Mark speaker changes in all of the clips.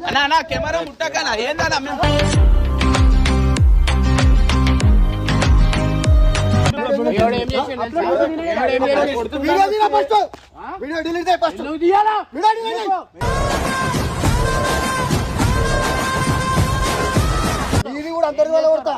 Speaker 1: అన్నా అన్నా కెమెరా ముట్టకనా ఏందన్నా మేము?
Speaker 2: వీడియో తీరా ఫస్ట్? వీడియో డిలీట్ చేయి ఫస్ట్. వీడియో డిలీట్ చేయి. అందరి వల్ల కొడతా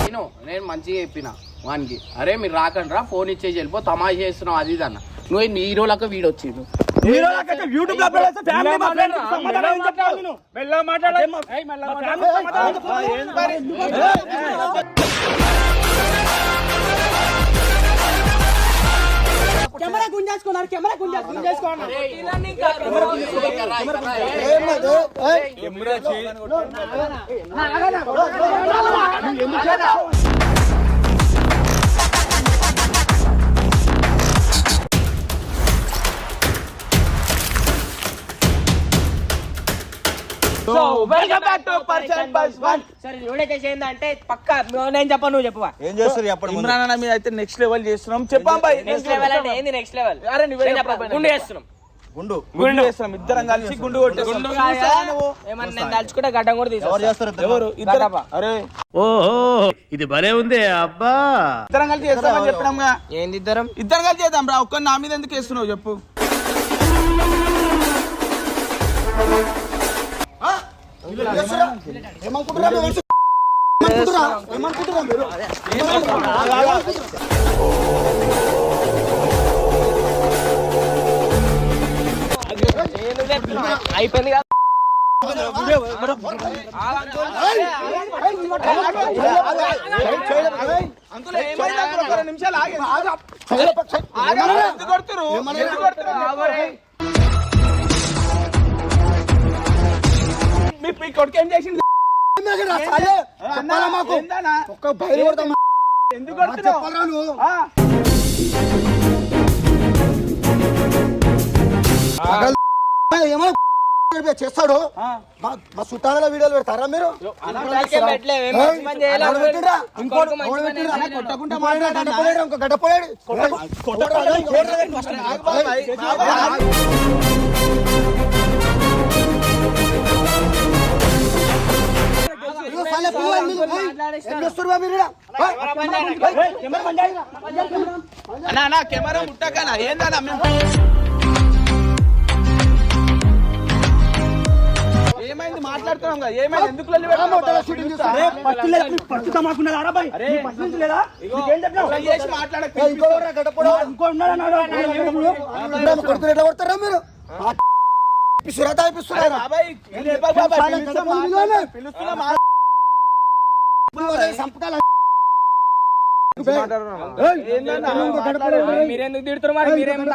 Speaker 3: నేను నేను మంచిగా చెప్పిన వానికి అరే మీరు రాకండి రా ఫోన్ ఇచ్చేసి వెళ్ళిపో తమాషా చేస్తున్నావు అది ఇది అన్న నువ్వు నీ హీరోలకు వీడు వచ్చిండు
Speaker 1: యూట్యూబ్లో అప్లోడ్ చేస్తే ఫ్యామిలీ మా ఫ్రెండ్స్ సమాధానం ఏం చెప్తావు నేను మెల్లగా మాట్లాడాలి మా ఫ్యామిలీ సమాధానం చెప్తావు.
Speaker 4: కెమెరా గుంజేసుకున్నారు కెమెరా గుంజేసుకున్నారు
Speaker 2: ఏమది?
Speaker 1: So welcome back to person bus one
Speaker 4: సరే ఎవడే చేసేది అంటే పక్క నేను చెప్పను నువ్వు చెప్పవా
Speaker 5: ఏం చేస్తారు చెప్పండి ముందు.
Speaker 1: ఇమ్రాన్ అన్న మీద అయితే నెక్స్ట్ లెవెల్ చేస్తున్నాం. చెప్పాం బాయ్
Speaker 4: నెక్స్ట్ లెవెల్ అంటే ఏంది నెక్స్ట్ లెవెల్
Speaker 1: అరే నువ్వే
Speaker 4: నేను
Speaker 1: చెప్పరా
Speaker 4: చెప్పను.
Speaker 1: పైన.
Speaker 4: గుండు చేస్తున్నాం.
Speaker 5: గుండు.
Speaker 1: గుండు చేస్తున్నాం ఇద్దరం కలిసి గుండు?
Speaker 4: ఏమన్నా నేను గడ్డం కూడా?
Speaker 5: ఎవరు ఇద్దరు.
Speaker 1: అరే.
Speaker 6: ఓహో ఇది భలే ఉంది అబ్బా.
Speaker 1: ఇద్దరం కలిసి చేస్తామని చెప్పినాంగా.
Speaker 4: ఏంది ఇద్దరం?
Speaker 1: ఇద్దరం కలిసి చేద్దాం రా ఒక్క నా మీద ఎందుకు వేస్తున్నావు చెప్పు.
Speaker 2: ఏం చేస్తుర్రా? ఏమనుకుంటున్నా మీరు?
Speaker 4: అయిపోయింది కదా
Speaker 1: నిమిషాలు ఆగండి. ఆగండి. మీ మీ కొడుకు ఏం చేసింది
Speaker 2: ఏమేదిరా సాలే? చెప్పాలా మాకు
Speaker 1: ఏందన్నా?
Speaker 2: ఒక్క బయలు కొడతాం
Speaker 1: ఎందుకు
Speaker 2: నువ్వు ఏమో చేస్తాడు. మా చుట్టాల వీడియోలు పెడతారా మీరు
Speaker 4: పెట్టలేము,
Speaker 1: అన్నా అన్నా కెమెరా ముట్టకనా? ఏందన్నా మేము? ఏమైంది? మాట్లాడుతున్నాం కదా. ఏమైంది? ఎందుకు
Speaker 2: కొడతారా మీరు? పిసురా
Speaker 1: ఏందన్నా?
Speaker 4: మీరెందుకు తిడుతున్నారు? మరి మీరేం
Speaker 2: గడ్డ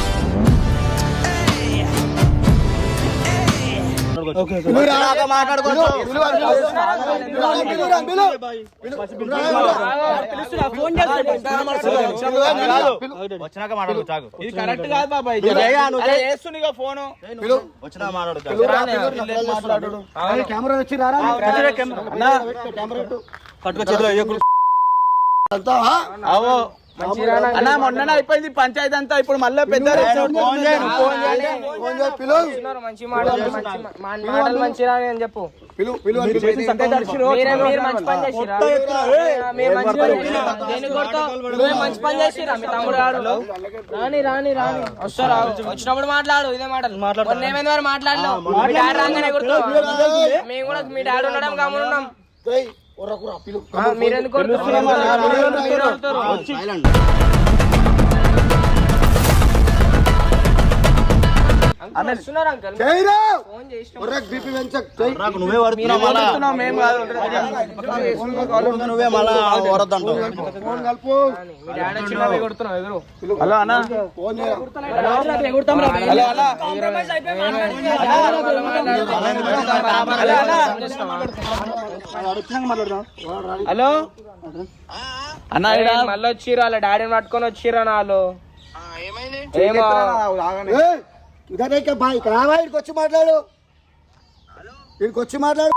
Speaker 5: వచ్చినాక మాట్లాడు చాకు
Speaker 1: ఇది కరెక్ట్ కాదు బాబాయ్. అరే వేస్తుంది ఫోను.
Speaker 5: వచ్చినా మాట్లాడు
Speaker 2: కెమెరా వచ్చి రారా? కెమెరా.
Speaker 5: పట్టుకో చేతిలో వేయకు.
Speaker 1: అన్న మొన్న అయిపోయింది పంచాయతీ అంతా ఇప్పుడు మళ్ళీ పెద్ద
Speaker 2: ఫోన్ చేయి, ఫోన్ చేయి, ఫోన్ చేయి, పిలువు.
Speaker 4: పిలుస్తున్నారు, మంచి మాటలు మంచి అని చెప్పు. పని చేసిరా?
Speaker 5: కొత్త ఎత్తున, ఏయ్!
Speaker 4: మేము మంచి పని చేసిరా? దేనికి కొడతావు నువ్వే మంచి పని చేసిరా? మీ తమ్ముడు ఆడు రాని రాని రాని వస్తారా వచ్చినప్పుడు మాట్లాడు ఇదే మాటలు. మొన్న ఏమైంది మరి మాట్లాడలేవు మీ డాడీ రాగానే గుర్తు. మేము కూడా మీ డాడీ ఉండడం గమనున్నాం
Speaker 2: ఏయ్,
Speaker 1: నువ్వే పడుతున్నావు నువ్వే మళ్ళా వరద్దంటావు హలో అన్న
Speaker 2: ఫోన్ చేయరా.
Speaker 5: హలో అన్న
Speaker 4: మళ్ళీ వచ్చిర్రు వాళ్ళ డాడీని పట్టుకొని వచ్చిర్రు వాళ్ళు ఏమో
Speaker 2: ఇక బా ఇక్కడ రావా? ఇక్కడికి వచ్చి మాట్లాడు. ఇక్కడికి వచ్చి మాట్లాడు.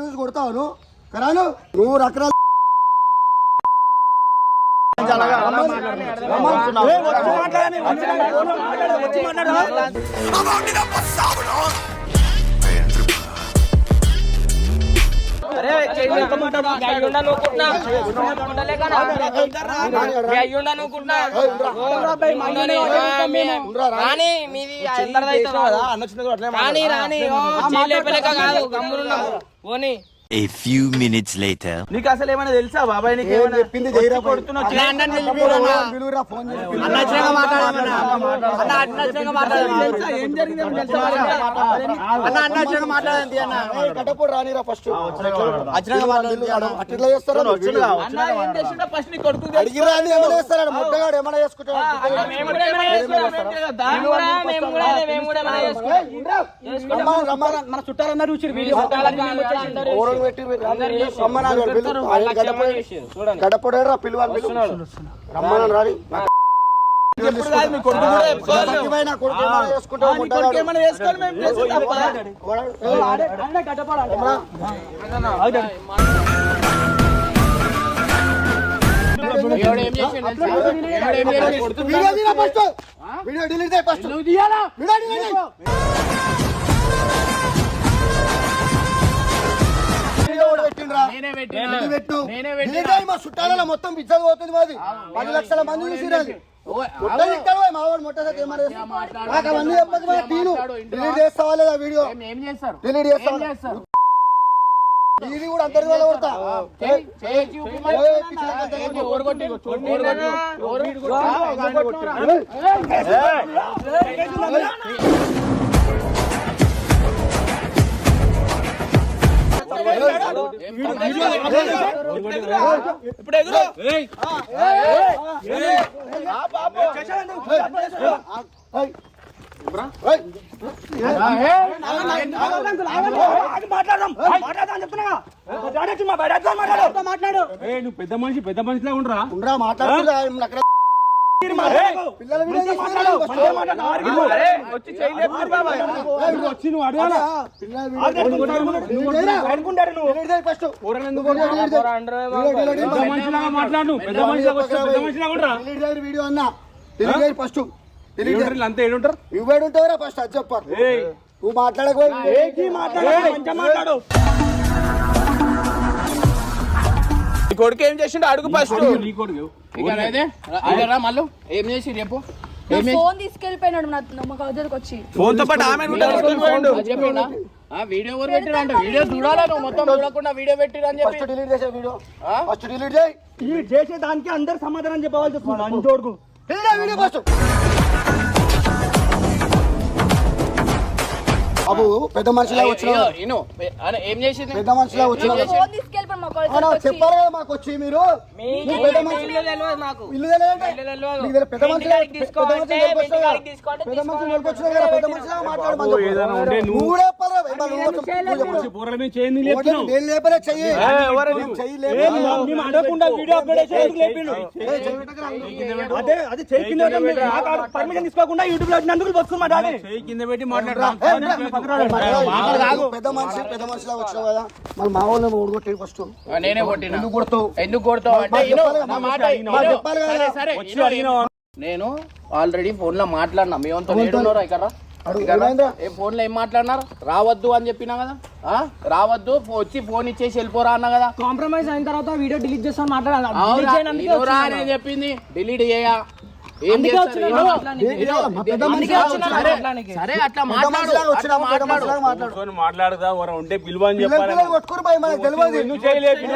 Speaker 2: చూసి కొడతావు నువ్వు. కరాను నువ్వు రకరాలు
Speaker 5: వచ్చి మాట్లాడని,
Speaker 4: రాని మీది? రాని రాని కాదు గమ్మునున్నాము పోనీ
Speaker 7: A few minutes later.
Speaker 5: నీకు అసలు ఏమైనా తెలుసా బాబాయ్ నీకు
Speaker 2: ఏం
Speaker 5: ఏమైనా
Speaker 2: చెప్పింది పిలువురా, ఫోన్ చేసి పిలువు.
Speaker 5: తెలుసా? ఏం జరిగిందో తెలుసా
Speaker 2: ఏయ్, కట్టపోడు రానిరా ఫస్ట్ అట్లా చేస్తారా
Speaker 5: అన్న ఏం చేసిండో ఫస్ట్ నీ కొడుకు
Speaker 2: అడిగి రాని ఏమైనా చేస్తారా ముట్టగాడు ఏమైనా చేసుకుంటాడు
Speaker 4: మేము కూడా ఏమైనా చేసుకుంటాం. మేము కూడా మేము కూడా మేము కూడా ఏమైనా చేసుకుంటాం.
Speaker 5: మన చుట్టాలన్నారు చూసి వీడియో
Speaker 2: ఓరలు పెట్టి రమ్మని అన్నాడు. పిలువు. ఆయన గడప- గడపడేరా పిలువని పిలువు రమ్మని రాని.
Speaker 5: ఎప్పుడు కాదు మీ కొడుకు కూడా చెప్పుకోవాలి.
Speaker 2: సత్యమైన కొడుకు ఏమైనా చేసుకుంటావు
Speaker 5: నీ
Speaker 2: ముట్టగాడు.
Speaker 5: కొడుకు ఏమైనా చేసుకొని మేము చేస్తే తప్ప?
Speaker 3: ఎవడు ఏం చేసిండు తెలుసా? ఎవడు ఏం చేసిండు?
Speaker 2: వీడియో తీరా ఫస్ట్. వీడియో డిలీట్ చేయి ఫస్ట్? వీడియో డిలీట్ చేయి. మా చుట్టాలలో మొత్తం బిచ్చలు పోతుంది మాది పది లక్షల మంది చూసిరాది మా చెప్పదు తీను డిలీట్ చేస్తావా లేదా వీడియో డిలీట్ చేస్తావా ఇది కూడా అందరి వల్ల కొడతా
Speaker 3: చెయ్యి-
Speaker 5: మాట్లాడు.
Speaker 8: నువ్వు పెద్ద మనిషి పెద్ద మనిషిలా ఉండరా?
Speaker 2: ఉండరా
Speaker 5: మాట్లాడు మాట్లాడు
Speaker 2: ఫస్ట్
Speaker 8: పెద్ద
Speaker 2: వీడియో అన్న
Speaker 8: అంతా ఏడుంటారు
Speaker 2: అది నువ్వు మాట్లాడకపోయి
Speaker 5: మాట్లాడు కొడుకు ఏం చేసిండు? అడుగు ఫస్ట్
Speaker 3: మళ్ళు ఏం చేసి రేపు
Speaker 9: ఫోన్ తీసుకెళ్ళిపోయినాడు మా వచ్చి.
Speaker 5: ఫోన్తో పాటు ఆమె?
Speaker 3: ఆ వీడియో ఎవరు వీడియో చూడాలా నువ్వు? మొత్తం చూడకుండా వీడియో చెప్పి.
Speaker 2: డిలీట్ చేసే వీడియో. ఫస్ట్ డిలీట్ చేయి.
Speaker 5: ఈ చేసే దానికి అందరు సమాధానం వస్తుంది.
Speaker 2: చేయి వీడియో ఫస్ట్. బాబు పెద్ద మనిషిలా వచ్చిన
Speaker 3: ఏం చేసింది?
Speaker 2: పెద్ద మనిషిలా చెప్పాలి కదా మాకు వచ్చి మీరు? పెద్ద మనిషి
Speaker 4: ఇల్లు తెలియదు.
Speaker 2: మనిషి. నెలకొచ్చినావు కదా మనిషిలా మాట్లాడమని
Speaker 8: నువ్వు-.
Speaker 5: అదే అది చేయి కింద పర్మిషన్ తీసుకోకుండా యూట్యూబ్లో వచ్చినందుకు బతుకుని మా డాడీ.
Speaker 8: చేయి కింద పెట్టి మాట్లాడు.
Speaker 2: ఏయ్, మాట్లాడు. పెద్ద మనిషి పెద్ద మనిషిలా వచ్చినావు కదా. మళ్ళీ మా వాళ్ళని ఊడగొట్టి ఫస్ట్
Speaker 3: ఆ, నేనే కొట్టిన.
Speaker 2: ఎందుకు కొడతావు?
Speaker 3: ఎందుకు కొడతావు అంటే
Speaker 2: చెప్పాలి కదా.
Speaker 3: సరే ఆల్రెడీ ఫోన్లో మాట్లాడినా మేమంతా ఏడున్నారా ఇక్కడ
Speaker 2: ఫోన్లో
Speaker 3: ఏం మాట్లాడినారు? రావద్దు అని చెప్పినా కదా? ఆ? రావద్దు వచ్చి ఫోన్ ఇచ్చేసి వెళ్ళిపోరా అన్న కదా?
Speaker 4: కాంప్రమైజ్ అయిన తర్వాత వీడియో డిలీట్ చేస్తాను మాట్లాడాలి.
Speaker 3: చెప్పింది. డిలీట్ చేయ.
Speaker 8: మాట్లాడదా ఉంటే అని చెప్పాలి చేయలేదు?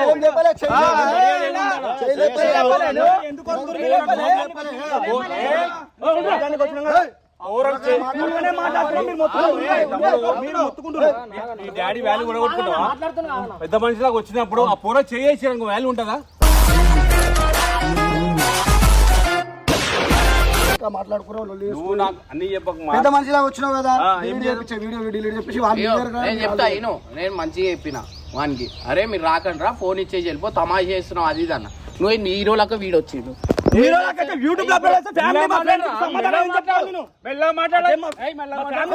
Speaker 8: ఈ డాడీ వాల్యూ కూడా. పెద్ద మనిషిలాగా వచ్చినప్పుడు ఆ పూర చేసి వాల్యూ ఉంటుందా
Speaker 2: ఇంకా మాట్లాడుకున్నావు, లొల్లి
Speaker 8: నువ్వు నాకు అన్ని చెప్పక మా-
Speaker 2: పెద్ద మనిషిలాగా వచ్చినావు కదా చేపించే వీడియో
Speaker 3: అయ్యో, నేను చెప్తా ఇను నేను మంచిగా చెప్పిన వానికి అరే మీరు రాకండి రా ఫోన్ ఇచ్చేసి వెళ్ళిపో తమాషా చేస్తున్నావు అది ఇది అన్న నువ్వు నీ హీరోలకు వీడు వచ్చిండు
Speaker 5: లో చేస్తే మా సమాధానం ఏం నేను? అదే మా- మా సమాధానం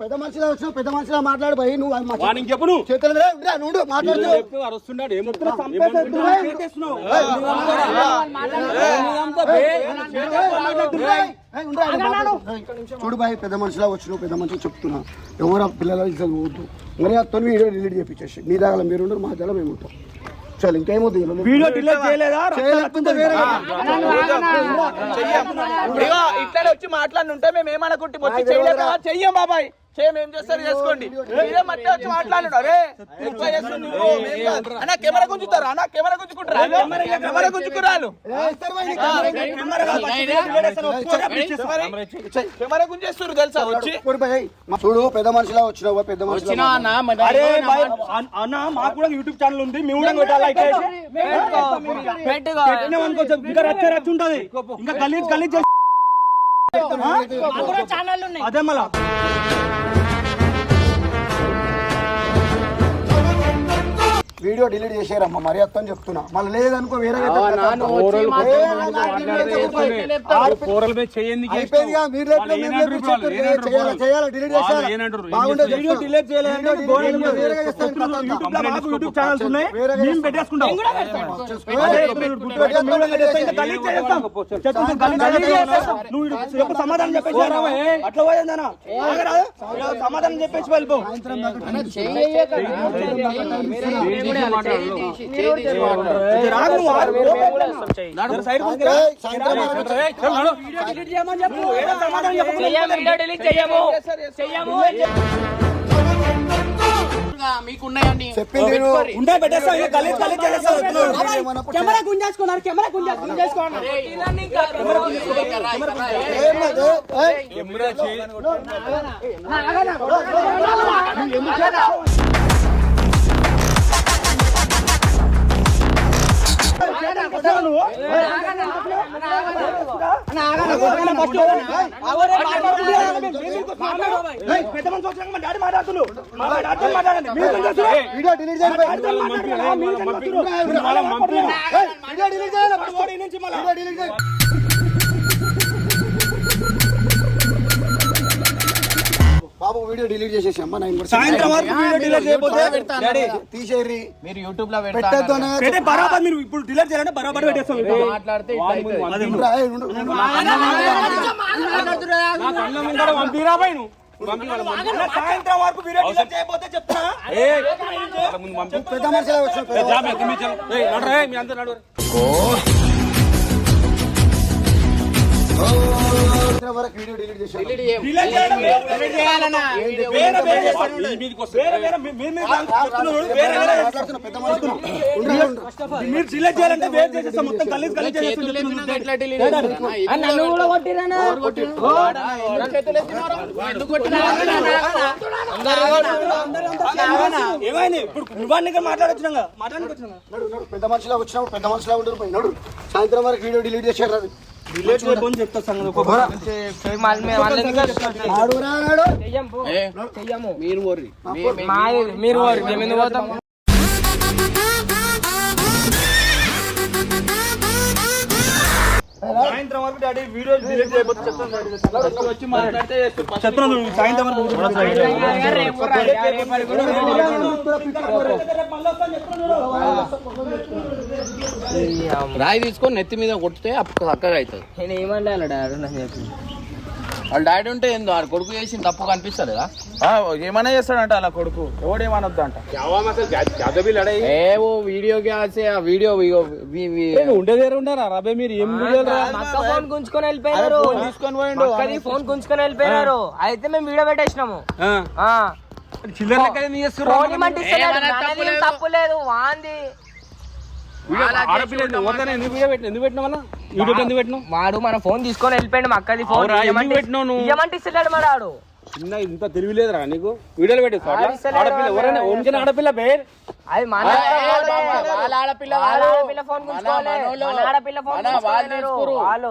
Speaker 2: పెద్ద మనిషిలా వచ్చినావు పెద్ద మనిషిలా మాట్లాడు భయ్ నువ్వు
Speaker 8: వానికి చెప్పు నువ్వు
Speaker 2: చేతులు నువ్వు చూడు బాయ్ పెద్ద మనిషిలా వచ్చినావు పెద్ద మనిషి చెప్తున్నా ఎవరు ఆ పిల్లల ఇద్దరు పోవద్దు మరి అతను వీడియో డిలీట్ చేపించేసి మీ దగ్గర మీరు మా దగ్గర మేము ఉంటాం చల్ ఇలా
Speaker 5: వీడియో డిలీట్ చేయలేదా?
Speaker 1: ఇట్లా వచ్చి మాట్లాడుంటే మేము ఏమనుకుంటే వచ్చి చెయ్యం బాబాయ్. చేయం ఏం చేస్తారు? చేసుకోండి. మీరే మధ్య వచ్చి మాట్లాడు అరే ఎక్కువ చేస్తుంది. అన్న కెమెరా గుంజుతారా? అన్న కెమెరా గుంజుకుంటారా? కెమెరా గుంజుకురాలు కెమెరా గుంజేస్తారు తెలుసా వచ్చి?
Speaker 2: చూడు బాయ్, మా చూడు పెద్ద మనిషిలా వచ్చినావు పెద్ద మనిషిలా
Speaker 3: వచ్చినా అన్న
Speaker 5: మాకు కూడా యూట్యూబ్ ఛానల్ ఉంది మేము కూడా పెట్టాలా ఇంకా రచ్చ రచ్చ ఉంటది. ఇంకా గలీజ్ గలీజ్ చేసి
Speaker 4: మాకు కూడా ఛానళ్ళు ఉన్నాయి
Speaker 5: అదే మళ్ళా.
Speaker 2: వీడియో డిలీట్ చేసేరమ్మ మరి అత్తని చెప్తున్నా. మళ్ళీ లేదనుకో వేరే
Speaker 5: సమాధానం చెప్పేసి? అట్లా పోయిందనా? సమాధానం చెప్పేసి వెళ్ళిపో.
Speaker 4: కెమెరా గుంజేసుకున్నారు కెమెరా గుంజేసుకున్నారు
Speaker 8: కెమెరా
Speaker 5: పెద్ద మనిషి వచ్చినాక మా డాడీ మాట్లాడుతున్నాడు మా మాట్లాడండి?
Speaker 2: వీడియో డిలీట్ చేయాలి. వీడియో డిలీట్ చేయాలి బాబు వీడియో డిలీట్ చేసేసి. నేను
Speaker 5: సాయంత్రం వరకు వీడియో డిలీట్ చేయకపోతే
Speaker 2: డాడీ తీసేరి
Speaker 3: మీరు యూట్యూబ్లో
Speaker 2: పెట్టద్దు
Speaker 5: పెట్టే బరాబర్ మీరు ఇప్పుడు డిలీట్ చేయాలంటే బరాబర్ పెట్టేస్తాం.
Speaker 3: మాట్లాడితే
Speaker 8: పంపిరా నువ్వు.
Speaker 5: సాయంత్రం వరకు వీడియో డిలీట్ చేయకపోతే
Speaker 2: పెద్ద మనిషిలా వచ్చిన
Speaker 8: ఎంత మీ. ఏయ్, నడురా,
Speaker 2: వరకు వీడియో డిలీట్
Speaker 5: మీరు డిలీట్ చేయాలంటే వేరే చేసేస్తాం. మొత్తం
Speaker 3: కొట్టినారు?
Speaker 5: ఏమైంది? ఇప్పుడు నువ్వు మాట్లాడొచ్చినా.
Speaker 2: పెద్ద మనిషిలా వచ్చినావు పెద్ద మనిషిలా ఉండరు పోయి నడు. సాయంత్రం వరకు వీడియో డిలీట్ చేశారు
Speaker 3: మీరు
Speaker 4: మీరు పోతాం
Speaker 5: సాయంత్రం వరకు డాడీ వీడియో డిలీట్ చేయబోతే చెప్తాను డాడీ.
Speaker 1: వచ్చి మాట్లాడితే
Speaker 5: చెప్తున్నాను నువ్వు సాయంత్రం వరకు
Speaker 3: రాయి తీసుకొని నెత్తి మీద కొట్టితే అప్పుడు చక్కగా అవుతుంది
Speaker 4: నేను ఏమంటాను డాడీ నాకు చెప్పి
Speaker 3: వాళ్ళ డాడీ ఉంటే ఏందో ఆడు కొడుకు చేసిన తప్పు కనిపిస్తలేదా?
Speaker 1: ఆ, ఏమైనా చేస్తాడంట అలా కొడుకు. ఎవడేమనొద్దు అంట
Speaker 3: ఏ ఓ వీడియో క్యాసే ఆ వీడియో ఇగో వి- వి-
Speaker 8: ఉండేదే ఉండరా? రాబే మీరు ఏం
Speaker 4: ఫోన్ గుంజుకొని వెళ్ళిపోయినారు.
Speaker 1: ఫోన్ తీసుకొని పోయిండు.
Speaker 4: ఫోన్ గుంజుకొని వెళ్ళిపోయినారు. అయితే మేము వీడియో పెట్టేసినాము.
Speaker 8: ఆ.
Speaker 4: ఆ.
Speaker 8: చిల్లర
Speaker 3: తప్పు లేదు.
Speaker 4: తప్పు లేదు. వాంది.
Speaker 8: ఎందుకు? పెట్టిన ఎందుకు పెట్టినా వీడియో ఎందుకు పెట్టినావు?
Speaker 4: వాడు మన ఫోన్ తీసుకొని వెళ్ళిపోయాడు మా అక్కది. ఫోన్
Speaker 8: పెట్టినావు నువ్వు?
Speaker 4: ఇయ్యమంటే ఇస్తలేడు మరి వాడు
Speaker 8: చిన్న ఇంత తెలివిలేదురా నీకు? వీడియోలు పెట్టి ఆడపిల్ల ఎవరైనా వంచిన ఆడపిల్ల పేరు
Speaker 4: అది మన
Speaker 3: ఏ, ఏ, బాబా, వాళ్ళ. ఆడపిల్ల
Speaker 4: వాళ్ళ
Speaker 3: వాళ్ళు.
Speaker 4: ఆడపిల్ల ఫోన్
Speaker 3: మన
Speaker 4: ఆడపిల్ల ఫోన్
Speaker 3: వాళ్ళు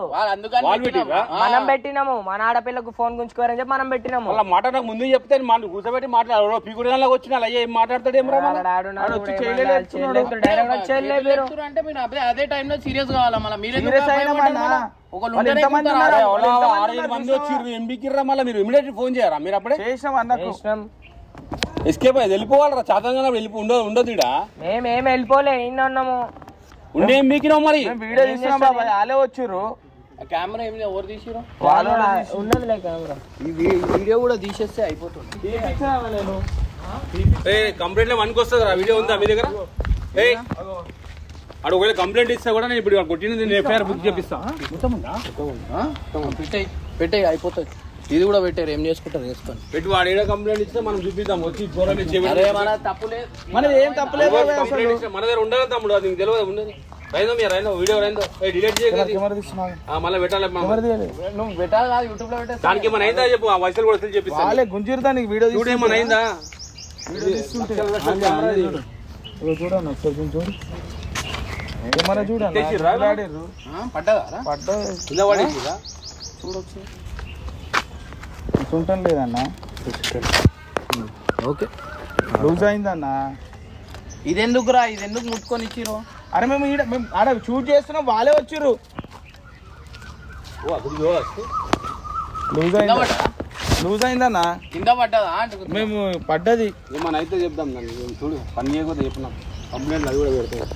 Speaker 4: పెట్టినాము. మన ఆడపిల్లకు ఫోన్ గుంజుకోరని చెప్పి మనం పెట్టినాము.
Speaker 8: వాళ్ళ మాట నాకు ముందు చెప్తే మన కూర్చోబెట్టి మాట్లాడు. పీకుడిలో వచ్చిన అలా ఏం మాట్లాడతాడు ఏం రా
Speaker 4: వాళ్ళ డాడీ ఉన్నాడు,
Speaker 1: వచ్చి
Speaker 3: అదే అదే టైంలో సీరియస్ కావాలా? మళ్ళీ మీరు
Speaker 1: అయినా
Speaker 8: మంది? వచ్చి ఎంబీకిర్రా మళ్ళీ మీరు? ఇమీడియట్ ఫోన్ చేయరా? మీరు అప్పుడే?
Speaker 1: చేసినాం అన్నకు.
Speaker 8: ఎస్కేప్ అయ్యి వెళ్ళిపోవాలరా. చాతంగా వెళ్ళి ఉండదు ఉండదు ఇడ
Speaker 4: మేము ఏం వెళ్ళిపోలే ఇన్ని ఉన్నాము
Speaker 8: ఉండే మీకినావు మరి?
Speaker 1: వీడియో తీసినాం బాబాయ్ వాళ్ళే వచ్చిర్రు.
Speaker 3: ఆ కెమెరా ఏమి ఎవరు తీసిరు
Speaker 4: వాళ్ళు ఉన్నది లేక కెమెరా.
Speaker 3: ఈ వీడియో కూడా తీసేస్తే అయిపోతుంది.
Speaker 8: కంప్లైంట్ మనకి వస్తుంది రా వీడియో ఉందా మీ దగ్గర? అడు ఒకవేళ కంప్లైంట్ ఇస్తే కూడా నేను ఇప్పుడు కొట్టిన నేను ఎఫ్ఐఆర్ బుక్ చేపిస్తా.
Speaker 3: పెట్టేయి పెట్టేయి అయిపోతుంది ఇది కూడా పెట్టారు ఏం చేసుకుంటారు చేసుకొని
Speaker 8: పెట్టి వాడు ఏదో కంప్లైంట్ ఇస్తే మనం చూపిద్దాం. వచ్చి
Speaker 3: అరే మన తప్పు లేదు.
Speaker 1: మనది ఏం తప్పలేదు
Speaker 8: మన దగ్గర ఉండాలి తమ్ముడు అది నీకు తెలియదు ఉండదు. రైందో మీరు రైందో వీడియో రైందో డిలీట్
Speaker 1: తీస్తున్నావు
Speaker 8: మళ్ళీ పెట్టాలి మనం.
Speaker 1: కెమెరా తీయాలి.
Speaker 3: నువ్వు పెట్టాలి కాదు యూట్యూబ్లో పెట్టేస్తా
Speaker 8: దానికి ఏమైనా అయిందా చెప్పు ఆ వయసులు కూడా వదిలి చెప్పిస్తాను
Speaker 1: వాళ్ళే గుంజిరు దానికి వీడియో
Speaker 8: చూడు ఏమైనా అయిందా?
Speaker 1: చూడండి ఒకసారి కొంచెం చూడు. కెమెరా చూడండి
Speaker 3: పడ్డదా?
Speaker 1: పడ్డా
Speaker 8: పడేసిరా
Speaker 1: చూడటం లేదన్నా.
Speaker 3: ఓకే.
Speaker 1: లూజ్ అయిందన్నా.
Speaker 3: ఇదెందుకురా? ఇది ఎందుకు ముట్టుకొని ఇచ్చిరు
Speaker 1: అరే మేము ఈడ మేము ఆడ షూట్ చేస్తున్నాం వాళ్ళే వచ్చిర్రు. లూజ్ అయిందా లూజ్ అయిందన్నా.
Speaker 3: కింద పడ్డదా.
Speaker 1: మేము పడ్డది.
Speaker 8: ఏమన్నా అయితే చెప్దాం దాన్ని. చూడు పని చేయకపోతే చెప్పినాం. కంప్లైంట్ అది కూడా పెడతాం